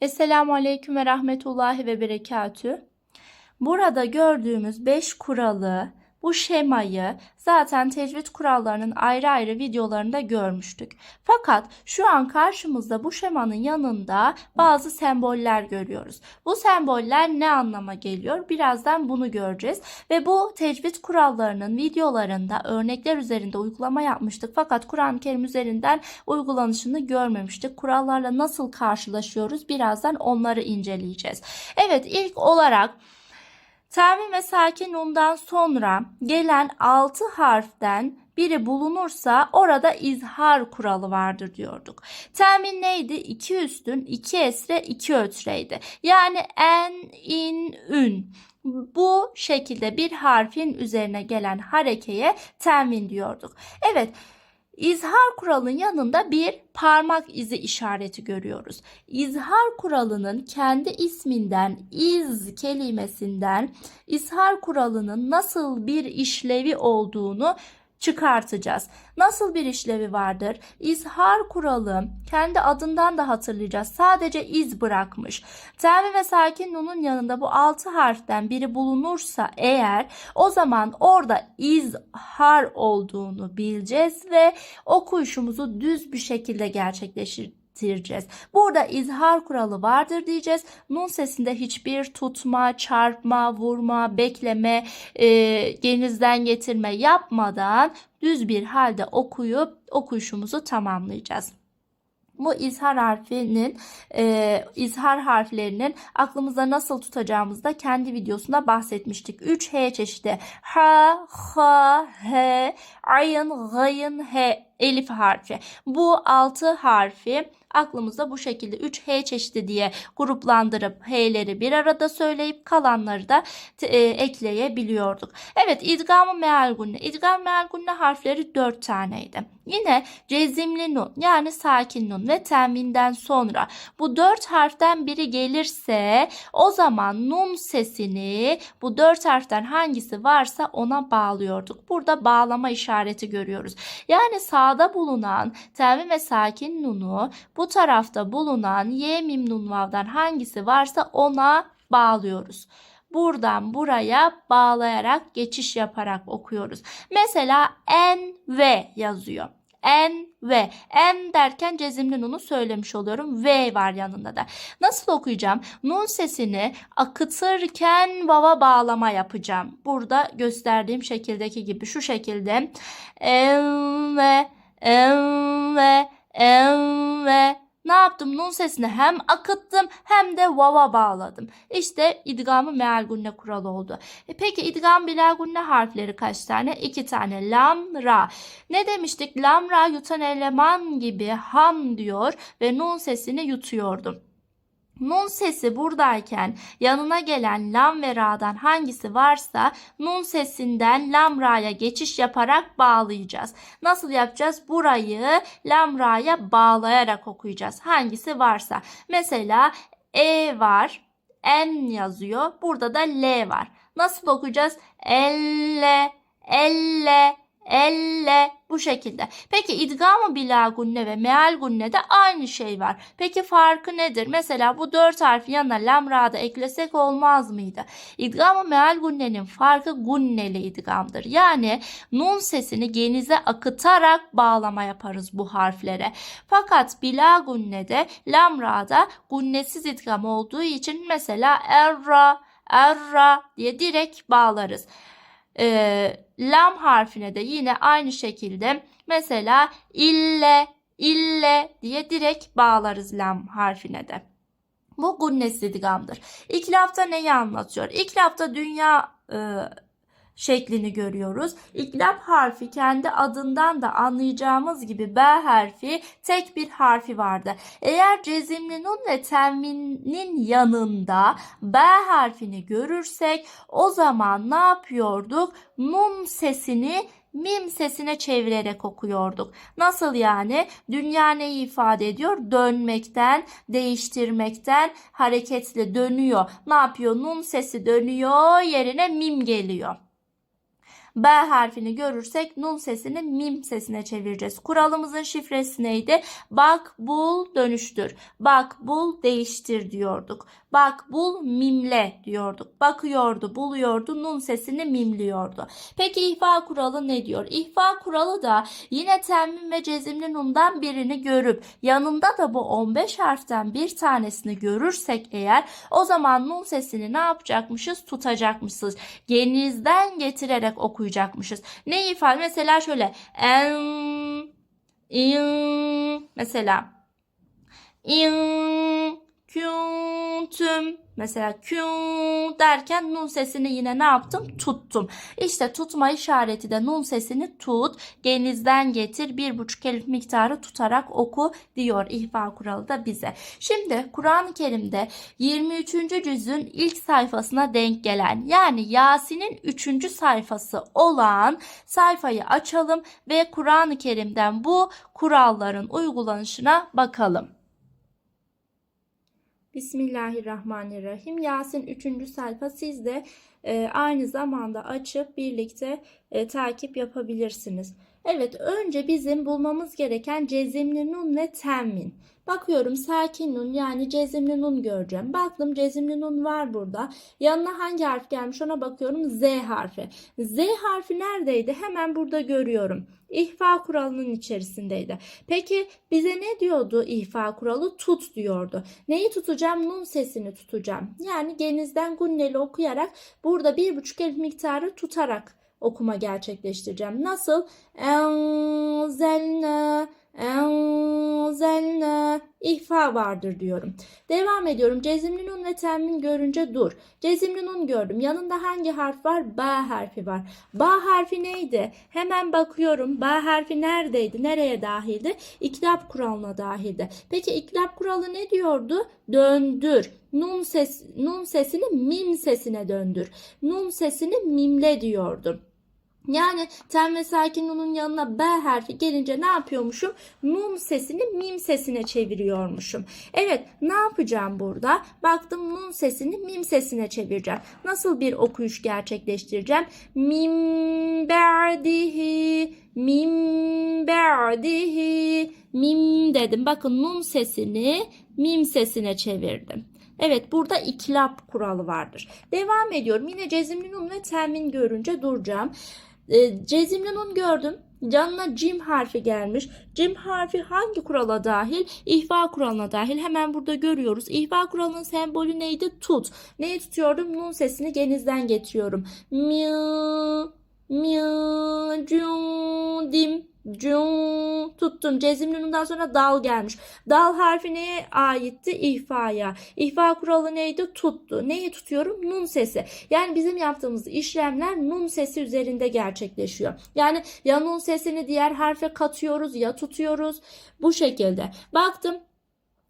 Esselamu Aleyküm ve Rahmetullahi ve Berekatü. Burada gördüğümüz 5 kuralı, bu şemayı zaten tecvid kurallarının ayrı ayrı videolarında görmüştük. Fakat şu an karşımızda bu şemanın yanında bazı semboller görüyoruz. Bu semboller ne anlama geliyor? Birazdan bunu göreceğiz. Ve bu tecvid kurallarının videolarında örnekler üzerinde uygulama yapmıştık. Fakat Kur'an-ı Kerim üzerinden uygulanışını görmemiştik. Kurallarla nasıl karşılaşıyoruz? Birazdan onları inceleyeceğiz. Evet ilk olarak Termin ve sakin undan sonra gelen 6 harften biri bulunursa orada izhar kuralı vardır diyorduk. Termin neydi? 2 üstün, 2 esre, 2 ötreydi. Yani en, in, ün. Bu şekilde bir harfin üzerine gelen harekeye termin diyorduk. Evet, İzhar kuralının yanında bir parmak izi işareti görüyoruz. İzhar kuralının kendi isminden iz kelimesinden izhar kuralının nasıl bir işlevi olduğunu çıkartacağız. Nasıl bir işlevi vardır? İzhar kuralı kendi adından da hatırlayacağız. Sadece iz bırakmış. Termi ve sakin nunun yanında bu altı harften biri bulunursa eğer o zaman orada izhar olduğunu bileceğiz ve okuyuşumuzu düz bir şekilde gerçekleştireceğiz getireceğiz. Burada izhar kuralı vardır diyeceğiz. Nun sesinde hiçbir tutma, çarpma, vurma, bekleme, e, genizden getirme yapmadan düz bir halde okuyup okuyuşumuzu tamamlayacağız. Bu izhar harfinin, e, izhar harflerinin aklımızda nasıl tutacağımızı da kendi videosunda bahsetmiştik. 3 H çeşidi. Ha, ha, he, ayın, gayın, he, elif harfi. Bu 6 harfi aklımızda bu şekilde 3 H çeşidi diye gruplandırıp H'leri bir arada söyleyip kalanları da e, ekleyebiliyorduk. Evet idgamı meal gunne. İdgam meal gunne harfleri 4 taneydi. Yine cezimli nun yani sakin nun ve teminden sonra bu 4 harften biri gelirse o zaman nun sesini bu 4 harften hangisi varsa ona bağlıyorduk. Burada bağlama işareti görüyoruz. Yani sağda bulunan temin ve sakin nunu bu tarafta bulunan y mim nun vav'dan hangisi varsa ona bağlıyoruz. Buradan buraya bağlayarak geçiş yaparak okuyoruz. Mesela en ve yazıyor. En ve en derken cezimli nunu söylemiş oluyorum. V var yanında da. Nasıl okuyacağım? Nun sesini akıtırken vava bağlama yapacağım. Burada gösterdiğim şekildeki gibi şu şekilde en ve en ve en ve ne yaptım? Nun sesini hem akıttım hem de vava bağladım. İşte idgamı meal gunne kuralı oldu. E peki idgam bilal gunne harfleri kaç tane? İki tane. Lam, ra. Ne demiştik? Lam, ra yutan eleman gibi ham diyor ve nun sesini yutuyordum. Nun sesi buradayken yanına gelen lam ve ra'dan hangisi varsa nun sesinden lam ra'ya geçiş yaparak bağlayacağız. Nasıl yapacağız? Burayı lam ra'ya bağlayarak okuyacağız. Hangisi varsa. Mesela e var, en yazıyor. Burada da l var. Nasıl okuyacağız? Elle, elle, elle bu şekilde. Peki idgamı bila gunne ve meal gunne de aynı şey var. Peki farkı nedir? Mesela bu dört harfi yanına lamra'da eklesek olmaz mıydı? İdgamı meal gunnenin farkı gunneli idgamdır. Yani nun sesini genize akıtarak bağlama yaparız bu harflere. Fakat bila gunnede lamra'da gunnesiz idgam olduğu için mesela erra, erra diye direkt bağlarız e, lam harfine de yine aynı şekilde mesela ille ille diye direkt bağlarız lam harfine de. Bu gunnes idgamdır. İklafta neyi anlatıyor? İklafta dünya e, şeklini görüyoruz. İklap harfi kendi adından da anlayacağımız gibi B harfi tek bir harfi vardı. Eğer cezimli nun ve tenvinin yanında B harfini görürsek o zaman ne yapıyorduk? Nun sesini mim sesine çevirerek okuyorduk. Nasıl yani? Dünya neyi ifade ediyor? Dönmekten, değiştirmekten, hareketle dönüyor. Ne yapıyor? Nun sesi dönüyor, yerine mim geliyor. B harfini görürsek nun sesini mim sesine çevireceğiz. Kuralımızın şifresi neydi? Bak, bul, dönüştür. Bak, bul, değiştir diyorduk. Bak, bul, mimle diyorduk. Bakıyordu, buluyordu, nun sesini mimliyordu. Peki ihfa kuralı ne diyor? İhfa kuralı da yine temmim ve cezimli nundan birini görüp yanında da bu 15 harften bir tanesini görürsek eğer o zaman nun sesini ne yapacakmışız? Tutacakmışız. Genizden getirerek okuyacakmışız. Ne ifade? Mesela şöyle en in mesela in kuntum mesela kun derken nun sesini yine ne yaptım? Tuttum. İşte tutma işareti de nun sesini tut, genizden getir, bir buçuk elif miktarı tutarak oku diyor ihfa kuralı da bize. Şimdi Kur'an-ı Kerim'de 23. cüzün ilk sayfasına denk gelen yani Yasin'in 3. sayfası olan sayfayı açalım ve Kur'an-ı Kerim'den bu kuralların uygulanışına bakalım. Bismillahirrahmanirrahim. Yasin 3. sayfa siz de e, aynı zamanda açıp birlikte e, takip yapabilirsiniz. Evet önce bizim bulmamız gereken cezimli nun ve temmin. Bakıyorum sakin nun yani cezimli nun göreceğim. Baktım cezimli nun var burada. Yanına hangi harf gelmiş ona bakıyorum Z harfi. Z harfi neredeydi? Hemen burada görüyorum. İhfa kuralının içerisindeydi. Peki bize ne diyordu ihfa kuralı? Tut diyordu. Neyi tutacağım? Nun sesini tutacağım. Yani genizden gunneli okuyarak burada bir buçuk elif miktarı tutarak okuma gerçekleştireceğim. Nasıl? Enzelne, enzelne. İhfa vardır diyorum. Devam ediyorum. Cezimli nun ve temmin görünce dur. Cezimli nun gördüm. Yanında hangi harf var? B harfi var. B harfi neydi? Hemen bakıyorum. B harfi neredeydi? Nereye dahildi? İklap kuralına dahildi. Peki iklap kuralı ne diyordu? Döndür. Nun ses nun sesini mim sesine döndür. Nun sesini mimle diyordu. Yani ten ve sakin nunun yanına B harfi gelince ne yapıyormuşum? Nun sesini mim sesine çeviriyormuşum. Evet ne yapacağım burada? Baktım nun sesini mim sesine çevireceğim. Nasıl bir okuyuş gerçekleştireceğim? Mim ba'dihi mim ba'dihi mim dedim. Bakın nun sesini mim sesine çevirdim. Evet burada iklap kuralı vardır. Devam ediyorum. Yine cezimli nun ve temin görünce duracağım. E, cezimli nun gördüm. Canına cim harfi gelmiş. Cim harfi hangi kurala dahil? İhva kuralına dahil. Hemen burada görüyoruz. İhva kuralının sembolü neydi? Tut. Neyi tutuyordum? Nun sesini genizden getiriyorum. Mi, mi, cum, dim. Cum tuttum. Cezimli nundan sonra dal gelmiş. Dal harfi neye aitti? İhfaya. İhfa kuralı neydi? Tuttu. Neyi tutuyorum? Nun sesi. Yani bizim yaptığımız işlemler nun sesi üzerinde gerçekleşiyor. Yani ya nun sesini diğer harfe katıyoruz ya tutuyoruz. Bu şekilde. Baktım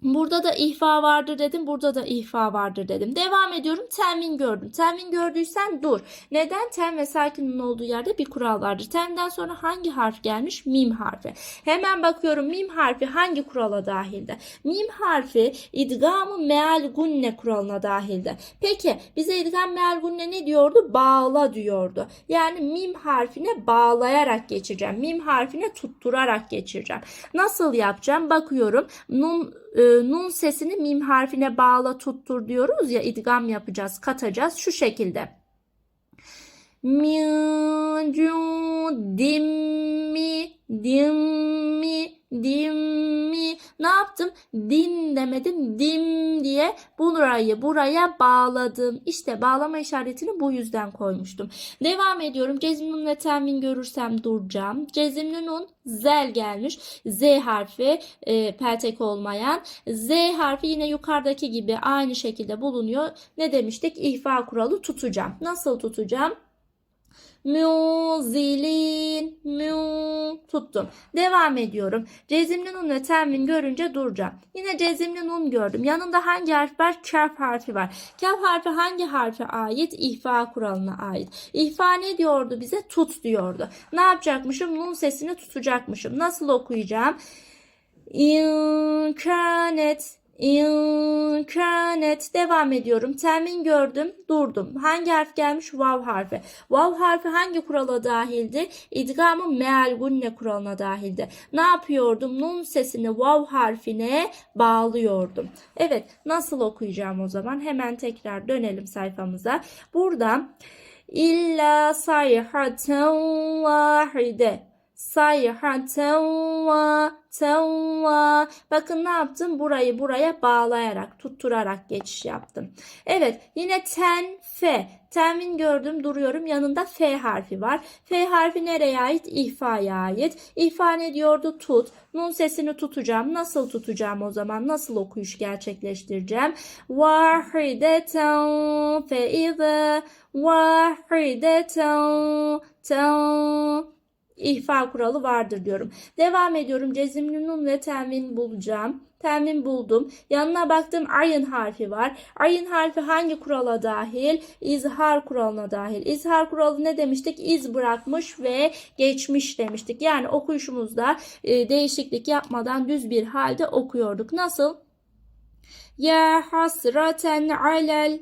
Burada da ihfa vardır dedim. Burada da ihfa vardır dedim. Devam ediyorum. Temin gördüm. Temin gördüysen dur. Neden? Tem ve sakinin olduğu yerde bir kural vardır. Temden sonra hangi harf gelmiş? Mim harfi. Hemen bakıyorum mim harfi hangi kurala dahilde? Mim harfi idgamı meal gunne kuralına dahilde. Peki bize idgam meal gunne ne diyordu? Bağla diyordu. Yani mim harfine bağlayarak geçireceğim. Mim harfine tutturarak geçireceğim. Nasıl yapacağım? Bakıyorum. Nun e, nun sesini mim harfine bağla tuttur diyoruz ya idgam yapacağız katacağız şu şekilde. Min dimmi dimmi dimmi ne yaptım? Din demedim dim diye burayı buraya bağladım. İşte bağlama işaretini bu yüzden koymuştum. Devam ediyorum. Cezimli nun ve temin görürsem duracağım. Cezimli nun zel gelmiş. Z harfi e, peltek olmayan. Z harfi yine yukarıdaki gibi aynı şekilde bulunuyor. Ne demiştik? İhfa kuralı tutacağım. Nasıl tutacağım? Muzilin mu tuttum. Devam ediyorum. Cezimli nun ve tenvin görünce duracağım. Yine cezimli nun gördüm. Yanında hangi harf var? Kaf harfi var. Kaf harfi hangi harfe ait? İhfa kuralına ait. İhfa ne diyordu bize? Tut diyordu. Ne yapacakmışım? Nun sesini tutacakmışım. Nasıl okuyacağım? İnkanet İmkanet. Devam ediyorum. Temin gördüm. Durdum. Hangi harf gelmiş? Vav harfi. Vav harfi hangi kurala dahildi? İdgamı meal gunne kuralına dahildi. Ne yapıyordum? Nun sesini vav harfine bağlıyordum. Evet. Nasıl okuyacağım o zaman? Hemen tekrar dönelim sayfamıza. Burada illa sayhaten vahide sayhaten va ten va. Bakın ne yaptım? Burayı buraya bağlayarak tutturarak geçiş yaptım. Evet yine ten fe tenvin gördüm duruyorum. Yanında f harfi var. F harfi nereye ait? İhfaya ait. İhfa ne diyordu? Tut. Nun sesini tutacağım. Nasıl tutacağım o zaman? Nasıl okuyuş gerçekleştireceğim? Vahideten fe ize vahideten ten ihfa kuralı vardır diyorum. Devam ediyorum. Cezimli nun ve tenvin bulacağım. Tenvin buldum. Yanına baktım ayın harfi var. Ayın harfi hangi kurala dahil? İzhar kuralına dahil. İzhar kuralı ne demiştik? İz bırakmış ve geçmiş demiştik. Yani okuyuşumuzda e, değişiklik yapmadan düz bir halde okuyorduk. Nasıl? Ya hasraten alel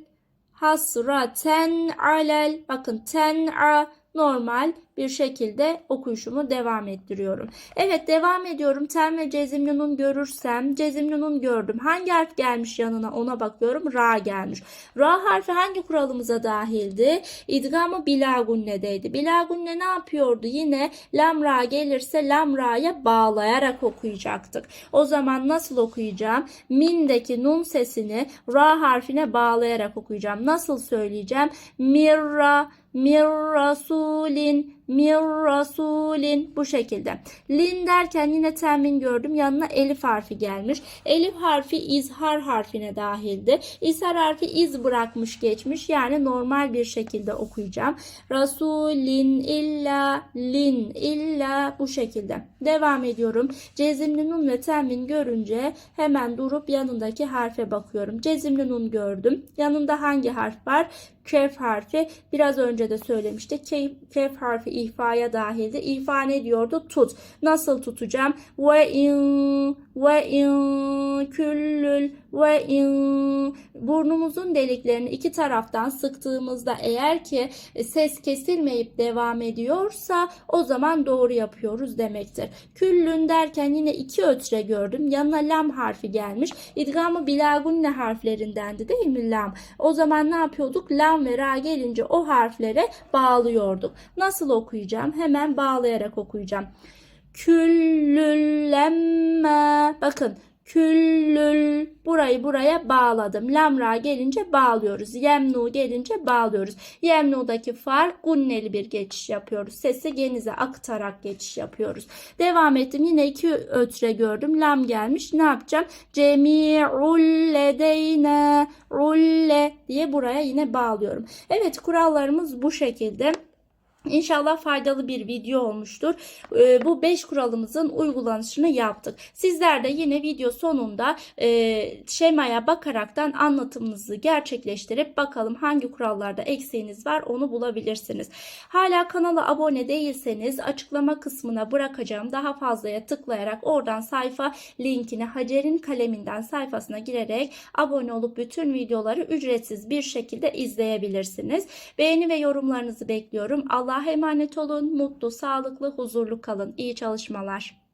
hasraten alel bakın ten'a normal bir şekilde okuyuşumu devam ettiriyorum. Evet devam ediyorum. Ten ve cezimli görürsem cezimli nun gördüm. Hangi harf gelmiş yanına ona bakıyorum. Ra gelmiş. Ra harfi hangi kuralımıza dahildi? İdgamı bilagunnedeydi. Bilagunne ne yapıyordu? Yine lam ra gelirse lam ra'ya bağlayarak okuyacaktık. O zaman nasıl okuyacağım? Min'deki nun sesini ra harfine bağlayarak okuyacağım. Nasıl söyleyeceğim? Mirra mir rasulin mir rasulin bu şekilde. Lin derken yine temin gördüm. Yanına elif harfi gelmiş. Elif harfi izhar harfine dahildi. İzhar harfi iz bırakmış geçmiş. Yani normal bir şekilde okuyacağım. Rasulin illa lin illa bu şekilde. Devam ediyorum. Cezimli nun ve temin görünce hemen durup yanındaki harfe bakıyorum. Cezimli nun gördüm. Yanında hangi harf var? Kef harfi. Biraz önce de söylemiştik. Kef, kef harfi ihfaya dahildi. İhfa ne diyordu? Tut. Nasıl tutacağım? Ve in ve in küllül ve in burnumuzun deliklerini iki taraftan sıktığımızda eğer ki ses kesilmeyip devam ediyorsa o zaman doğru yapıyoruz demektir. Küllün derken yine iki ötre gördüm. Yanına lam harfi gelmiş. İdgamı bilagunne harflerindendi değil mi lam? O zaman ne yapıyorduk? Lam ve ra gelince o harflere bağlıyorduk. Nasıl okuyacağım? Hemen bağlayarak okuyacağım. Küllüllemme. Bakın küllül burayı buraya bağladım. Lamra gelince bağlıyoruz. Yemnu gelince bağlıyoruz. Yemnu'daki fark gunneli bir geçiş yapıyoruz. Sesi genize aktarak geçiş yapıyoruz. Devam ettim. Yine iki ötre gördüm. Lam gelmiş. Ne yapacağım? Cemi'ul ledeyne rulle diye buraya yine bağlıyorum. Evet kurallarımız bu şekilde. İnşallah faydalı bir video olmuştur. Ee, bu 5 kuralımızın uygulanışını yaptık. Sizler de yine video sonunda e, şemaya bakaraktan anlatımınızı gerçekleştirip bakalım hangi kurallarda eksiğiniz var onu bulabilirsiniz. Hala kanala abone değilseniz açıklama kısmına bırakacağım. Daha fazlaya tıklayarak oradan sayfa linkini Hacer'in kaleminden sayfasına girerek abone olup bütün videoları ücretsiz bir şekilde izleyebilirsiniz. Beğeni ve yorumlarınızı bekliyorum. Allah Allah'a emanet olun. Mutlu, sağlıklı, huzurlu kalın. İyi çalışmalar.